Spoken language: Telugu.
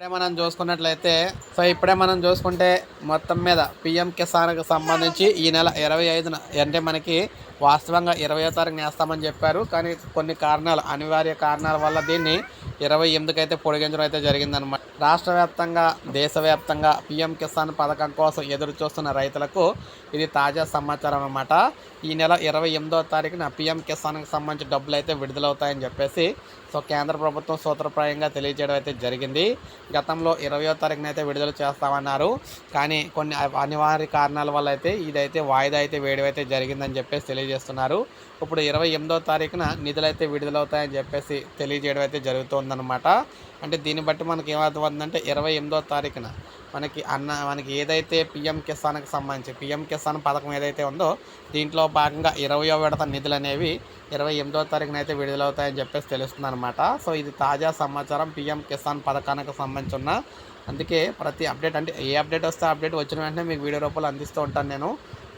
ఇప్పుడే మనం చూసుకున్నట్లయితే సో ఇప్పుడే మనం చూసుకుంటే మొత్తం మీద పిఎం కిసాన్కి సంబంధించి ఈ నెల ఇరవై ఐదున అంటే మనకి వాస్తవంగా ఇరవయో తారీఖున వేస్తామని చెప్పారు. కానీ కొన్ని కారణాలు అనివార్య కారణాల వల్ల దీన్ని ఇరవై ఎనిమిదికి అయితే పొడిగించడం అయితే జరిగిందనమాట రాష్ట్ర వ్యాప్తంగా దేశవ్యాప్తంగా పిఎం కిసాన్ పథకం కోసం ఎదురు చూస్తున్న రైతులకు ఇది తాజా సమాచారం అనమాట ఈ నెల ఇరవై ఎనిమిదో తారీఖున పిఎం కిసాన్కి సంబంధించి డబ్బులు అయితే విడుదలవుతాయని చెప్పేసి సో కేంద్ర ప్రభుత్వం సూత్రప్రాయంగా తెలియజేయడం అయితే జరిగింది. గతంలో ఇరవయో తారీఖున అయితే విడుదల చేస్తామన్నారు. కానీ కొన్ని అనివార్య కారణాల వల్ల అయితే ఇదైతే వాయిదా అయితే వేయడం అయితే జరిగిందని చెప్పేసి తెలియ తెలియజేస్తున్నారు. ఇప్పుడు ఇరవై ఎనిమిదో తారీఖున నిధులైతే విడుదలవుతాయని చెప్పేసి తెలియజేయడం అయితే జరుగుతుందన్నమాట. అంటే దీన్ని బట్టి మనకి ఏమవుతుందంటే ఇరవై ఎనిమిదో తారీఖున మనకి అన్న మనకి ఏదైతే పిఎం కిసాన్కి సంబంధించి పిఎం కిసాన్ పథకం ఏదైతే ఉందో దీంట్లో భాగంగా ఇరవయో విడత నిధులు అనేవి ఇరవై ఎనిమిదో తారీఖున అయితే విడుదలవుతాయని చెప్పేసి తెలుస్తుంది అనమాట సో ఇది తాజా సమాచారం పిఎం కిసాన్ పథకానికి సంబంధించిన అందుకే ప్రతి అప్డేట్ అంటే ఏ అప్డేట్ వస్తే అప్డేట్ వచ్చిన వెంటనే మీకు వీడియో రూపంలో అందిస్తూ ఉంటాను నేను.